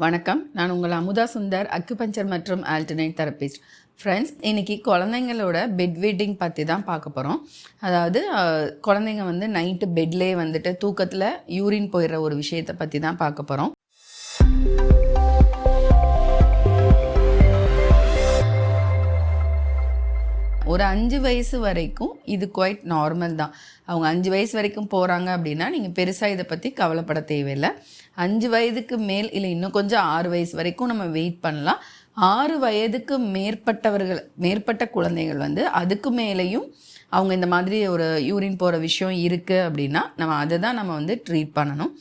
வணக்கம். நான் உங்கள் அமுதா சுந்தர் அக்குபஞ்சர் மற்றும் ஆல்டர்னேட் தெரபிஸ்ட் ஃப்ரெண்ட்ஸ் இன்னைக்கு குழந்தைங்களோட பெட் வெட்டிங் பற்றி தான் பார்க்க போகிறோம் அதாவது குழந்தைங்க வந்து நைட்டு பெட்லேயே வந்துட்டு தூக்கத்தில் யூரின் போயிடுற ஒரு விஷயத்தை பற்றி தான் பார்க்க போகிறோம் ஒரு அஞ்சு வயசு வரைக்கும் இது குவைட் நார்மல் தான். அவங்க அஞ்சு வயசு வரைக்கும் போகிறாங்க அப்படின்னா நீங்கள் பெருசாக இதை பற்றி கவலைப்பட தேவையில்லை. அஞ்சு வயதுக்கு மேல் இல்லை இன்னும் கொஞ்சம் ஆறு வயசு வரைக்கும் நம்ம வெயிட் பண்ணலாம். ஆறு வயதுக்கு மேற்பட்டவர்கள் மேற்பட்ட குழந்தைகள் வந்து அதுக்கு மேலேயும் அவங்க இந்த மாதிரி ஒரு யூரின் போகிற விஷயம் இருக்குது அப்படின்னா நம்ம அதை தான் நம்ம வந்து ட்ரீட் பண்ணணும்.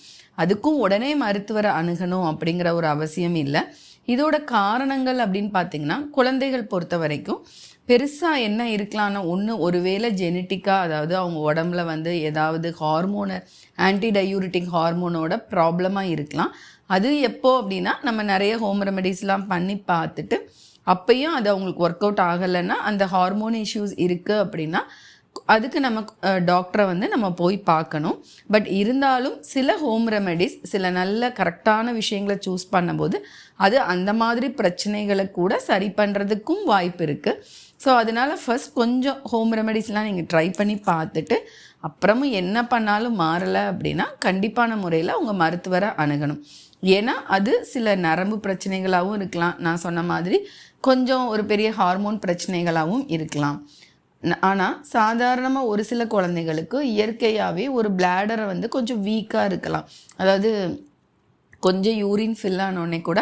அதுக்கும் உடனே மருத்துவரை அணுகணும் அப்படிங்கிற ஒரு அவசியம் இல்லை. இதோட காரணங்கள் அப்படின்னு பார்த்தீங்கன்னா குழந்தைகள் பொறுத்த வரைக்கும் பெருசாக என்ன இருக்கலாம்னா ஒன்று ஒருவேளை ஜெனட்டிக்காக அதாவது அவங்க உடம்புல வந்து ஏதாவது ஹார்மோனை ஆன்டி டயூரிட்டிக் ஹார்மோனோட ப்ராப்ளமாக இருக்கலாம். அது எப்போ அப்படின்னா நம்ம நிறைய ஹோம் ரெமெடிஸ்லாம் பண்ணி பார்த்துட்டு அப்பையும் அது அவங்களுக்கு ஒர்க் அவுட் ஆகலைன்னா அந்த ஹார்மோன் இஷ்யூஸ் இருக்குது அப்படின்னா அதுக்கு நம்ம டாக்டரை வந்து நம்ம போய் பார்க்கணும். பட் இருந்தாலும் சில ஹோம் ரெமெடிஸ் சில நல்ல கரெக்டான விஷயங்களை சூஸ் பண்ணும்போது அது அந்த மாதிரி பிரச்சனைகளை கூட சரி பண்ணுறதுக்கும் வாய்ப்பு இருக்குது ஸோ அதனால ஃபஸ்ட் கொஞ்சம் ஹோம் ரெமெடிஸ்லாம் நீங்கள் ட்ரை பண்ணி பார்த்துட்டு அப்புறமும் என்ன பண்ணாலும் மாறலை அப்படின்னா கண்டிப்பான முறையில் உங்கள் மருத்துவரை அணுகணும். ஏன்னா அது சில நரம்பு பிரச்சனைகளாகவும் இருக்கலாம். நான் சொன்ன மாதிரி கொஞ்சம் ஒரு பெரிய ஹார்மோன் பிரச்சனைகளாகவும் இருக்கலாம். ஆனால் சாதாரணமாக ஒரு சில குழந்தைகளுக்கு இயற்கையாகவே ஒரு பிளாடரை வந்து கொஞ்சம் வீக்காக இருக்கலாம். அதாவது கொஞ்சம் யூரின் ஃபில் ஆனோடனே கூட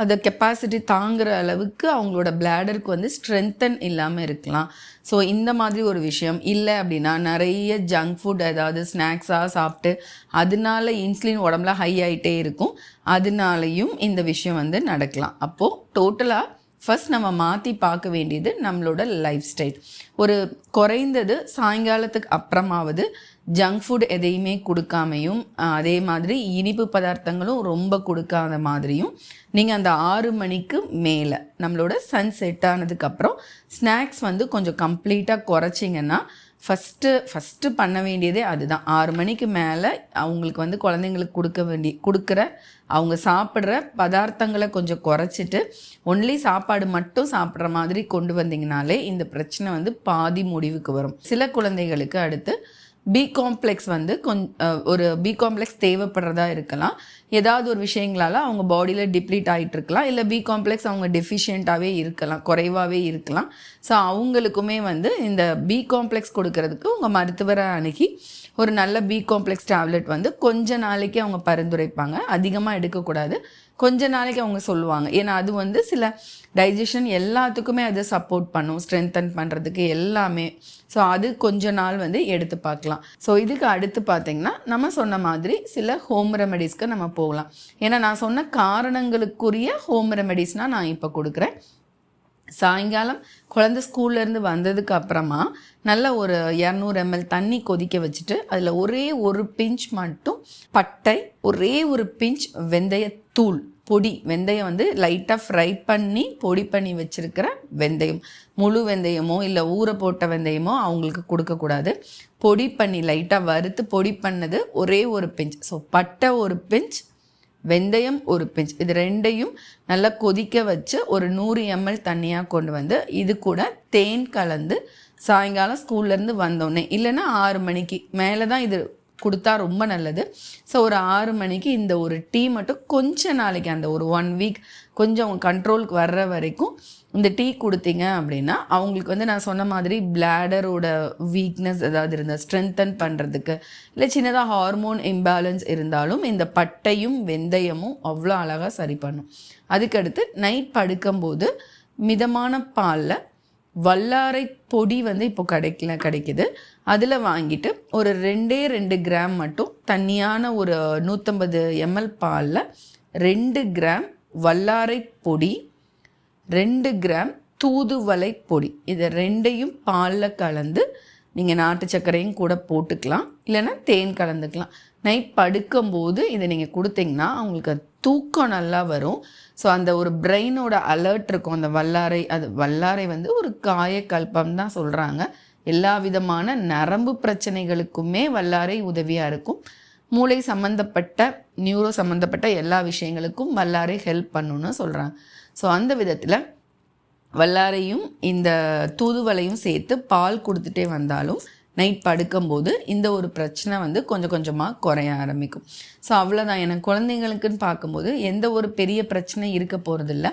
அந்த கெப்பாசிட்டி தாங்குகிற அளவுக்கு அவங்களோட பிளாடருக்கு வந்து ஸ்ட்ரென்தன் இல்லாமல் இருக்கலாம். ஸோ இந்த மாதிரி ஒரு விஷயம் இல்லை அப்படின்னா நிறைய ஜங்க் ஃபுட் ஏதாவது ஸ்நாக்ஸாக சாப்பிட்டு அதனால இன்சுலின் உடம்புல ஹை ஆகிட்டே இருக்கும். அதனாலையும் இந்த விஷயம் வந்து நடக்கலாம். அப்போது டோட்டலாக ஃபஸ்ட் நம்ம மாற்றி பார்க்க வேண்டியது நம்மளோட லைஃப் ஸ்டைல் ஒரு குறைந்தது சாயங்காலத்துக்கு அப்புறமாவது ஜங்க் ஃபுட் எதையுமே கொடுக்காமையும் அதே மாதிரி இனிப்பு பதார்த்தங்களும் ரொம்ப கொடுக்காத மாதிரியும் நீங்கள் அந்த ஆறு மணிக்கு மேலே நம்மளோட சன் செட் ஆனதுக்கப்புறம் ஸ்நாக்ஸ் வந்து கொஞ்சம் கம்ப்ளீட்டாக குறைச்சிங்கன்னா ஃபஸ்ட்டு ஃபஸ்ட்டு பண்ண வேண்டியதே அதுதான். ஆறு மணிக்கு மேலே அவங்களுக்கு வந்து குழந்தைங்களுக்கு கொடுக்க வேண்டிய கொடுக்குற அவங்க சாப்பிட்ற பதார்த்தங்களை கொஞ்சம் குறைச்சிட்டு ஒன்லி சாப்பாடு மட்டும் சாப்பிட்ற மாதிரி கொண்டு வந்தீங்கனாலே இந்த பிரச்சனை வந்து பாதி முடிவுக்கு வரும். சில குழந்தைகளுக்கு அடுத்து பி காம்ப்ளெக்ஸ் வந்து கொஞ் ஒரு பி காம்ப்ளெக்ஸ் தேவைப்படுறதா இருக்கலாம். ஏதாவது ஒரு விஷயங்களால அவங்க பாடியில் டிப்ளீட் ஆகிட்டு இருக்கலாம் இல்லை பி காம்ப்ளெக்ஸ் அவங்க டெஃபிஷியண்ட்டாகவே இருக்கலாம் குறைவாகவே இருக்கலாம். ஸோ அவங்களுக்குமே வந்து இந்த பி காம்ப்ளெக்ஸ் கொடுக்கறதுக்கு உங்கள் மருத்துவரை அணுகி ஒரு நல்ல பி காம்ப்ளெக்ஸ் டேப்லெட் வந்து கொஞ்ச நாளைக்கு அவங்க பரிந்துரைப்பாங்க. அதிகமாக எடுக்கக்கூடாது. கொஞ்ச நாளைக்கு அவங்க சொல்லுவாங்க. ஏன்னா அது வந்து சில டைஜஷன் எல்லாத்துக்குமே அது சப்போர்ட் பண்ணும். ஸ்ட்ரென்தன் பண்ணுறதுக்கு எல்லாமே. ஸோ அது கொஞ்ச நாள் வந்து எடுத்து பார்க்கலாம். ஸோ இதுக்கு அடுத்து பார்த்திங்கன்னா நம்ம சொன்ன மாதிரி சில ஹோம் ரெமெடிஸ்க்கு நம்ம போகலாம். ஏன்னா நான் சொன்ன காரணங்களுக்குரிய ஹோம் ரெமெடிஸ்னால் நான் இப்போ கொடுக்குறேன். சாயங்காலம் குழந்தை ஸ்கூல்லேருந்து வந்ததுக்கு அப்புறமா நல்ல ஒரு இரநூறு எம்எல் தண்ணி கொதிக்க வச்சுட்டு அதில் ஒரே ஒரு பிஞ்ச் மட்டும் பட்டை ஒரே ஒரு பிஞ்ச் வெந்தயத்தூள் பொடி வெந்தயம் வந்து லைட்டாக ஃப்ரை பண்ணி பொடி பண்ணி வச்சுருக்கிற வெந்தயம். முழு வெந்தயமோ இல்லை ஊற போட்ட வெந்தயமோ அவங்களுக்கு கொடுக்கக்கூடாது பொடி பண்ணி லைட்டாக வறுத்து பொடி பண்ணது ஒரே ஒரு பிஞ்ச். ஸோ பட்டை ஒரு பிஞ்ச் வெந்தயம் ஒரு பிஞ்ச். இது ரெண்டையும் நல்லா கொதிக்க வச்சு ஒரு நூறு எம்எல் தண்ணியாக கொண்டு வந்து இது கூட தேன் கலந்து சாயங்காலம் ஸ்கூல்லேருந்து வந்தோடனே இல்லைன்னா ஆறு மணிக்கு மேலே தான் இது கொடுத்தா ரொம்ப நல்லது. ஸோ ஒரு ஆறு மணிக்கு இந்த ஒரு டீ மட்டும் கொஞ்ச நாளைக்கு அந்த ஒரு ஒன் வீக் கொஞ்சம் கண்ட்ரோலுக்கு வர்ற வரைக்கும் இந்த டீ கொடுத்தீங்க அப்படின்னா அவங்களுக்கு வந்து நான் சொன்ன மாதிரி பிளாடரோட வீக்னஸ் ஏதாவது இருந்தால் ஸ்ட்ரென்தன் பண்ணுறதுக்கு இல்லை சின்னதாக ஹார்மோன் இம்பேலன்ஸ் இருந்தாலும் இந்த பட்டையும் வெந்தயமும் அவ்வளோ அழகாக சரி பண்ணும். அதுக்கடுத்து நைட் படுக்கும்போது மிதமான பாலில் வல்லாரை பொடி வந்து இப்போ கிடைக்கல கிடைக்குது. அதில் வாங்கிட்டு ஒரு ரெண்டே ரெண்டு கிராம் மட்டும் தண்ணியான ஒரு நூற்றம்பது எம்எல் பாலில் ரெண்டு கிராம் வல்லாரை பொடி ரெண்டு கிராம் தூதுவளை பொடி. இதை ரெண்டையும் பாலில் கலந்து நீங்கள் நாட்டு சர்க்கரையும் கூட போட்டுக்கலாம். இல்லைன்னா தேன் கலந்துக்கலாம். நைட் படுக்கும்போது இதை நீங்கள் கொடுத்தீங்கன்னா அவங்களுக்கு அது தூக்கம் நல்லா வரும். ஸோ அந்த ஒரு பிரெயினோட அலர்ட் இருக்கும். அந்த வல்லாரை அது வல்லாரை வந்து ஒரு காயக்கல்பம் தான் சொல்கிறாங்க எல்லா விதமான நரம்பு பிரச்சனைகளுக்குமே வல்லாரை உதவியாக இருக்கும். மூளை சம்மந்தப்பட்ட நியூரோ சம்மந்தப்பட்ட எல்லா விஷயங்களுக்கும் வல்லாரை ஹெல்ப் பண்ணுன்னு சொல்கிறாங்க ஸோ அந்த விதத்தில் வல்லாரையும் இந்த தூதுவளையும் சேர்த்து பால் கொடுத்துட்டே வந்தாலும் நைட் படுக்கும்போது இந்த ஒரு பிரச்சனை வந்து கொஞ்சம் கொஞ்சமாக குறைய ஆரம்பிக்கும். ஸோ அவ்வளோதான் எனக்கு குழந்தைங்களுக்குன்னு பார்க்கும்போது எந்த ஒரு பெரிய பிரச்சனை இருக்க போகிறதில்ல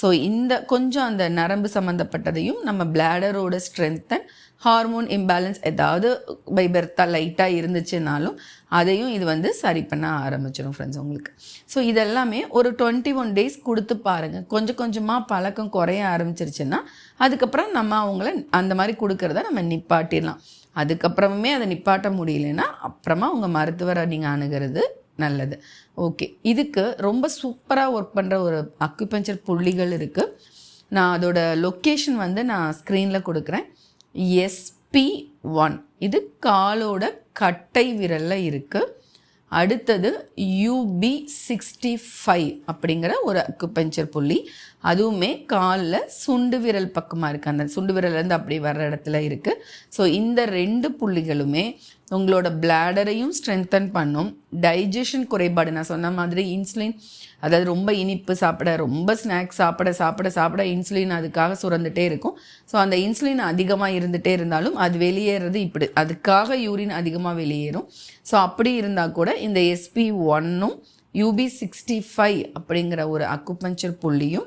ஸோ இந்த கொஞ்சம் அந்த நரம்பு சம்மந்தப்பட்டதையும் நம்ம பிளாடரோட ஸ்ட்ரென்த்தன் ஹார்மோன் இம்பேலன்ஸ் ஏதாவது பை பெர்த்தா லைட்டாக இருந்துச்சுனாலும் அதையும் இது வந்து சரி பண்ண ஆரம்பிச்சிடும் ஃப்ரெண்ட்ஸ் உங்களுக்கு. ஸோ இதெல்லாமே ஒரு டுவெண்ட்டி ஒன் டேஸ் கொடுத்து பாருங்கள் கொஞ்சம் கொஞ்சமாக பழக்கம் குறைய ஆரம்பிச்சிருச்சுன்னா அதுக்கப்புறம் நம்ம அவங்கள அந்த மாதிரி கொடுக்கறத நம்ம நிப்பாட்டிடலாம். அதுக்கப்புறமே அதை நிப்பாட்ட முடியலன்னா அப்புறமா உங்கள் மருத்துவரை நீங்கள் அணுகிறது நல்லது. ஓகே. இதுக்கு ரொம்ப சூப்பராக ஒர்க் பண்ணுற ஒரு அக்குபஞ்சர் புள்ளிகள் இருக்குது நான் அதோட லொக்கேஷன் வந்து நான் ஸ்க்ரீனில் கொடுக்குறேன். எஸ்பி ஒன் இது காலோட கட்டை விரலில் இருக்குது அடுத்தது யூபி சிக்ஸ்டி ஃபைவ் அப்படிங்கிற ஒரு அக்குபெஞ்சர் புள்ளி. அதுவுமே காலில் சுண்டு விரல் பக்கமாக இருக்குது அந்த சுண்டு விரல்லேருந்து அப்படி வர்ற இடத்துல இருக்குது ஸோ இந்த ரெண்டு புள்ளிகளுமே உங்களோட பிளாடரையும் ஸ்ட்ரென்தன் பண்ணும். டைஜஷன் குறைபாடு நான் சொன்ன மாதிரி இன்சுலின் அதாவது ரொம்ப இனிப்பு சாப்பிட ரொம்ப ஸ்நாக்ஸ் சாப்பிட சாப்பிட சாப்பிட இன்சுலின் அதுக்காக சுரந்துட்டே இருக்கும். ஸோ அந்த இன்சுலின் அதிகமாக இருந்துகிட்டே இருந்தாலும் அது வெளியேறது இப்படி. அதுக்காக யூரின் அதிகமாக வெளியேறும். ஸோ அப்படி இருந்தால் கூட இந்த எஸ்பி ஒன்னும் யூபி சிக்ஸ்டி ஃபைவ் அப்படிங்கிற ஒரு அக்குபஞ்சர் புள்ளியும்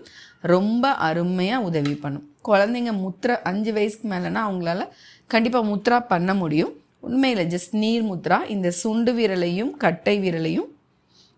ரொம்ப அருமையாக உதவி பண்ணும். குழந்தைங்க முத்திரை அஞ்சு வயசுக்கு மேலேனா அவங்களால கண்டிப்பாக முத்ரா பண்ண முடியும். உண்மையில் ஜஸ்ட் நீர் முத்ரா இந்த சுண்டு விரலையும் கட்டை விரலையும்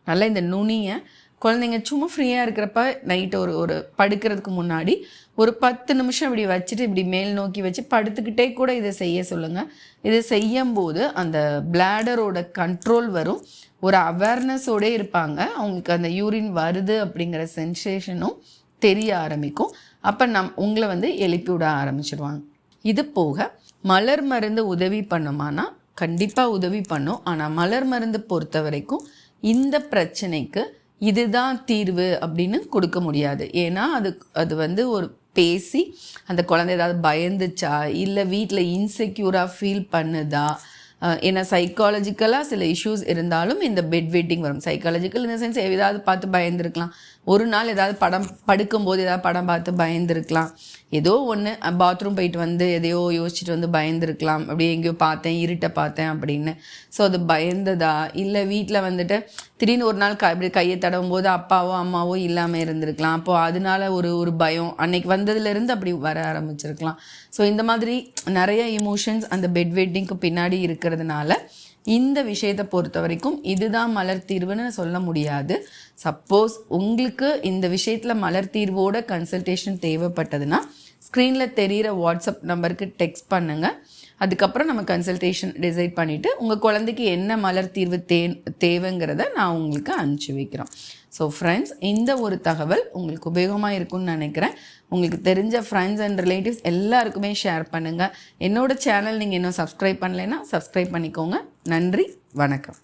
நல்லா இந்த நுனியை குழந்தைங்க சும்மா ஃப்ரீயாக இருக்கிறப்ப நைட்டு ஒரு ஒரு படுக்கிறதுக்கு முன்னாடி ஒரு பத்து நிமிஷம் இப்படி வச்சுட்டு இப்படி மேல் நோக்கி வச்சு படுத்துக்கிட்டே கூட இதை செய்ய சொல்லுங்கள் இதை செய்யும்போது அந்த பிளாடரோட கண்ட்ரோல் வரும். ஒரு அவேர்னஸோடே இருப்பாங்க. அவங்களுக்கு அந்த யூரின் வருது அப்படிங்கிற சென்சேஷனும் தெரிய ஆரம்பிக்கும். அப்போ நம் உங்களை வந்து எழுப்பி விட ஆரம்பிச்சிடுவாங்க இது போக மலர் மருந்து உதவி பண்ணுமானா? கண்டிப்பாக உதவி பண்ணும். ஆனால் மலர் மருந்து பொறுத்த வரைக்கும் இந்த பிரச்சனைக்கு இதுதான் தீர்வு அப்படின்னு கொடுக்க முடியாது. ஏன்னா அது அது வந்து ஒரு பேசி அந்த குழந்தை ஏதாவது பயந்துச்சா? இல்லை வீட்டில் இன்செக்யூராக ஃபீல் பண்ணுதா? ஏன்னா சைக்காலஜிக்கலாக சில இஷ்யூஸ் இருந்தாலும் இந்த பெட் வெயிட்டிங் வரும். சைக்காலஜிக்கல் இந்த சென்ஸ் ஏதாவது பார்த்து பயந்துருக்கலாம். ஒரு நாள் ஏதாவது படம் படுக்கும்போது ஏதாவது படம் பார்த்து பயந்துருக்கலாம். ஏதோ ஒன்று பாத்ரூம் போயிட்டு வந்து எதையோ யோசிச்சுட்டு வந்து பயந்துருக்கலாம். அப்படியே எங்கேயோ பார்த்தேன் இருட்டை பார்த்தேன் அப்படின்னு. ஸோ அது பயந்ததா? இல்லை வீட்டில் வந்துட்டு திடீர்னு ஒரு நாள் க இப்படி கையை தடவும் போது அப்பாவோ அம்மாவோ இல்லாமல் இருந்திருக்கலாம். அப்போது அதனால ஒரு ஒரு பயம். அன்னைக்கு வந்ததுலேருந்து அப்படி வர ஆரம்பிச்சிருக்கலாம். ஸோ இந்த மாதிரி நிறைய இமோஷன்ஸ் அந்த பெட் வெட்டிங்க்கு பின்னாடி இருக்கிறதுனால இந்த விஷயத்தை பொறுத்த வரைக்கும் இதுதான் மலர் தீர்வுன்னு சொல்ல முடியாது. சப்போஸ் உங்களுக்கு இந்த விஷயத்தில் மலர் தீர்வோட கன்சல்டேஷன் தேவைப்பட்டதுன்னா ஸ்க்ரீனில் தெரிகிற வாட்ஸ்அப் நம்பருக்கு டெக்ஸ்ட் பண்ணுங்கள் அதுக்கப்புறம் நம்ம கன்சல்டேஷன் டிசைட் பண்ணிவிட்டு உங்கள் குழந்தைக்கு என்ன மலர் தீர்வு தே தேவைங்கிறத நான் உங்களுக்கு அனுப்பிச்சி வைக்கிறோம். ஸோ ஃப்ரெண்ட்ஸ் இந்த ஒரு தகவல் உங்களுக்கு உபயோகமாக இருக்கும்னு நினைக்கிறேன். உங்களுக்கு தெரிஞ்ச ஃப்ரெண்ட்ஸ் அண்ட் ரிலேட்டிவ்ஸ் எல்லாருக்குமே ஷேர் பண்ணுங்கள் என்னோட சேனல் நீங்கள் இன்னும் சப்ஸ்கிரைப் பண்ணலைன்னா சப்ஸ்கிரைப் பண்ணிக்கோங்க. நன்றி வணக்கம்.